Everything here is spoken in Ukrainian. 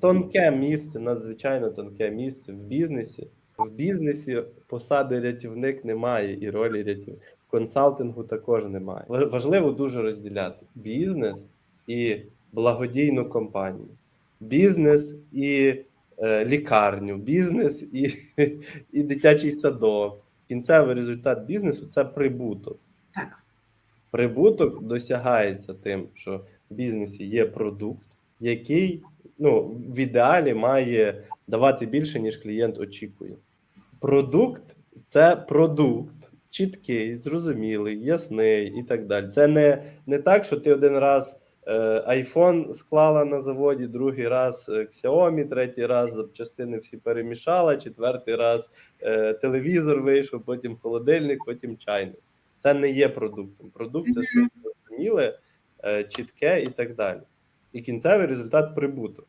Тонке місце, надзвичайно тонке місце в бізнесі. В бізнесі посади рятівник немає і ролі рятівника. В консалтингу також немає. Важливо дуже розділяти бізнес і благодійну компанію, бізнес і е, лікарню, бізнес і, і дитячий садок. Кінцевий результат бізнесу це прибуток. Так. Прибуток досягається тим, що в бізнесі є продукт, який ну, в ідеалі має давати більше, ніж клієнт очікує. Продукт це продукт чіткий, зрозумілий, ясний і так далі. Це не, не так, що ти один раз е, iPhone склала на заводі, другий раз е, Xiaomi, третій раз запчастини всі перемішала, четвертий раз е, телевізор вийшов, потім холодильник, потім чайник. Це не є продуктом. Продукт це щось зрозуміле, е, чітке і так далі. І кінцевий результат прибуток.